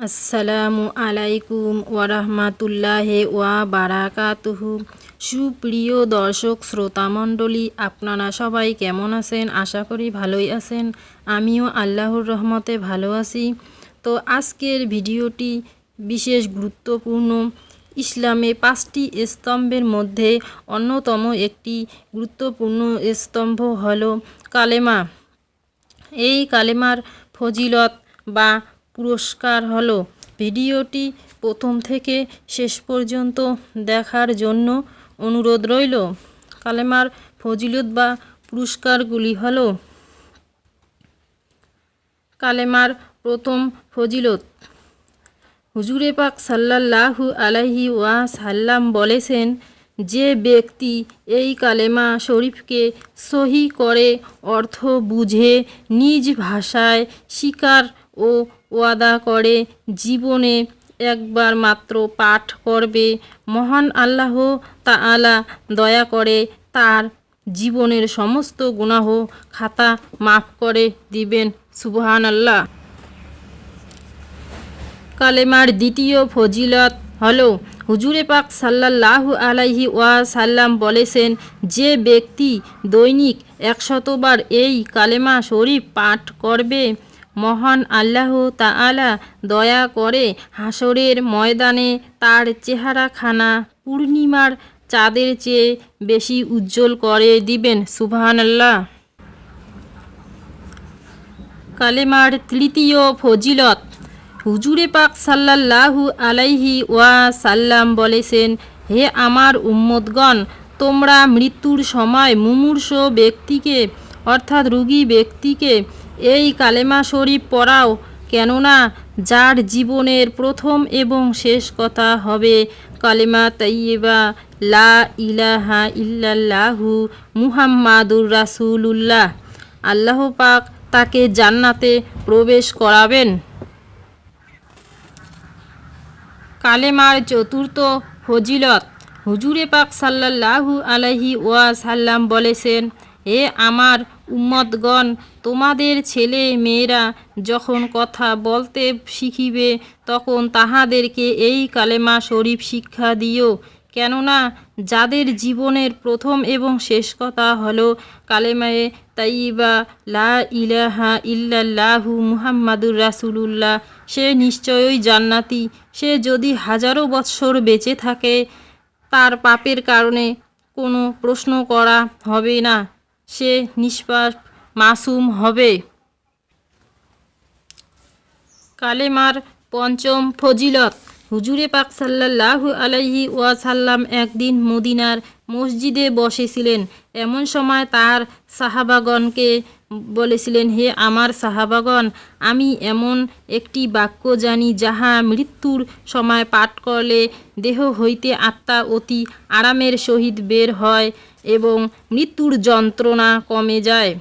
আসসালামু আলাইকুম ওয়ারহমাতুল্লাহ ওয়া বারাকাতুহু। সুপ্রিয় দর্শক, শ্রোতামণ্ডলী, আপনারা সবাই কেমন আছেন? আশা করি ভালোই আছেন। আমিও আল্লাহর রহমতে ভালো আছি। তো আজকের ভিডিওটি বিশেষ গুরুত্বপূর্ণ। ইসলামে পাঁচটি স্তম্ভের মধ্যে অন্যতম একটি গুরুত্বপূর্ণ স্তম্ভ হলো কালেমা। এই কালেমার ফজিলত বা পুরস্কার হলো। ভিডিওটি প্রথম থেকে শেষ পর্যন্ত দেখার জন্য অনুরোধ রইল। কালেমার ফজিলত বা পুরস্কারগুলি হলো কালেমার প্রথম ফজিলত। হুজুরে পাক সাল্লাল্লাহু আলাইহি ওয়া সাল্লাম বলেছেন, যে ব্যক্তি এই কালেমা শরীফকে সহি করে অর্থ বুঝে, নিজ ভাষায় স্বীকার ও ওয়াদা করে, জীবনে একবার মাত্র পাঠ করবে। মহান আল্লাহ তা আলা দয়া করে তার জীবনের সমস্ত গুনাহ খাতা মাফ করে দিবেন সুবহান আল্লাহ কালেমার দ্বিতীয় ফজিলত হলো, হুজুরে পাক সাল্লাল্লাহু আলাইহি ওয়া সাল্লাম বলেছেন, যে ব্যক্তি দৈনিক একশতবার এই কালেমা শরীফ পাঠ করবে মহান আল্লাহ তাআলা দয়া করে হাসরের ময়দানে তার চেহারাখানা পূর্ণিমার চাঁদের চেয়ে বেশি উজ্জ্বল করে দিবেন, সুবহানাল্লাহ। কালেমার তৃতীয় ফজিলত, হুজুরে পাক সাল্লাল্লাহু আলাইহি ওয়া সাল্লাম বলেছেন, হে আমার উম্মতগণ, তোমরা মৃত্যুর সময় মুমূর্ষ ব্যক্তিকে, অর্থাৎ রুগী ব্যক্তিকে এই কালেমা শরীফ পড়াও, কেননা যার জীবনের প্রথম এবং শেষ কথা হবে কালেমা তাইয়েবা, লা ইলাহা ইল্লাল্লাহু মুহাম্মাদুর রাসূলুল্লাহ। আল্লাহ পাক তাকে জান্নাতে প্রবেশ করাবেন। কালেমার চতুর্থ ফজিলত, হুজুরে পাক আলাইহি ওয়া সাল্লাম বলেছেন হে আমার উম্মতগণ, তোমাদের ছেলে মেয়েরা যখন কথা বলতে শিখিবে, তখন তাহাদেরকে এই কালেমা শরীফ শিক্ষা দিও। কেননা, যাদের জীবনের প্রথম এবং শেষ কথা হলো কালেমায়ে তাইবা লা ইলাহা ইল্লাল্লাহু মুহাম্মাদুর রাসুলুল্লাহ, সে নিশ্চয়ই জান্নাতি। সে যদি হাজারো বৎসর বেঁচে থাকে, তার পাপের কারণে কোনো প্রশ্ন করা হবে না। সে নিষ্পাপ মাসুম হবে। কালেমার পঞ্চম ফজিলত। হুজুরে পাক সাল্লাল্লাহু আলাইহি ওয়াসাল্লাম একদিন মদিনার মসজিদে বসেছিলেন। এমন সময় তার সাহাবাগণকে বলেছিলেন, হে আমার সাহাবাগণ, আমি এমন একটি বাক্য জানি যাহা মৃত্যুর সময় পাঠ করলে দেহ হইতে আত্মা অতি আরামের সহিত বের হয়। এবং মৃত্যুর যন্ত্রণা কমে যায়।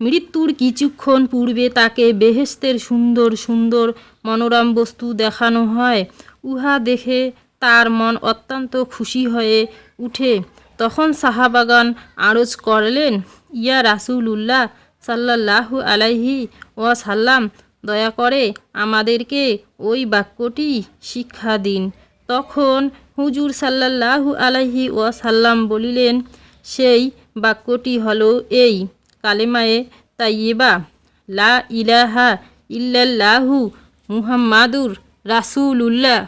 মৃত্যুর কিছুক্ষণ পূর্বে তাকে বেহেস্তের সুন্দর সুন্দর মনোরম বস্তু দেখানো হয়। উহা দেখে তার মন অত্যন্ত খুশি হয়ে উঠে। তখন সাহাবাগান আরজ করলেন, ইয়া রাসুলুল্লাহ সাল্লাল্লাহু আলাইহি ওয়াসাল্লাম, দয়া করে আমাদেরকে ওই বাক্যটি শিক্ষা দিন। তখন হুজুর সাল্লাল্লাহু আলাইহি ওয়াসাল্লাম বলিলেন সেই বাক্যটি হলো এই। কালেমায়ে তাইয়েবা, লা ইলাহা ইল্লাল্লাহু মুহাম্মাদুর রাসুলুল্লাহ।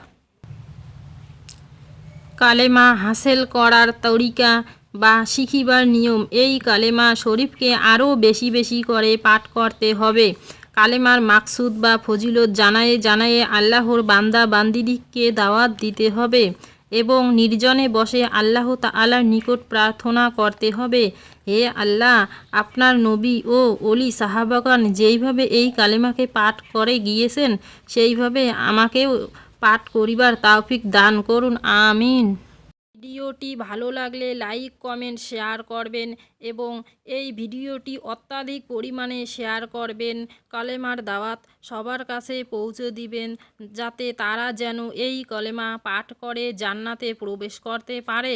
কালেমা হাসিল করার তরিকা বা শিখিবার নিয়ম, এই কালেমা শরীফকে আরও বেশি বেশি করে পাঠ করতে হবে। কালেমার মাকসুদ বা ফজিলত জানায়ে জানায়ে আল্লাহর বান্দা বান্দিদিককে দাওয়াত দিতে হবে। এবং নির্জনে বসে আল্লাহ তালার নিকট প্রার্থনা করতে হবে। হে আল্লাহ, আপনার নবী ও অলি সাহাবাগান যেইভাবে এই কালেমাকে পাঠ করে গিয়েছেন, সেইভাবে আমাকেও পাঠ করিবার তাওফিক দান করুন। আমিন। ভিডিওটি ভালো লাগলে লাইক, কমেন্ট, শেয়ার করবেন এবং এই ভিডিওটি অত্যাধিক পরিমাণে শেয়ার করবেন। কলেমার দাওয়াত সবার কাছে পৌঁছে দিবেন যাতে তারা যেন এই কলেমা পাঠ করে জান্নাতে প্রবেশ করতে পারে।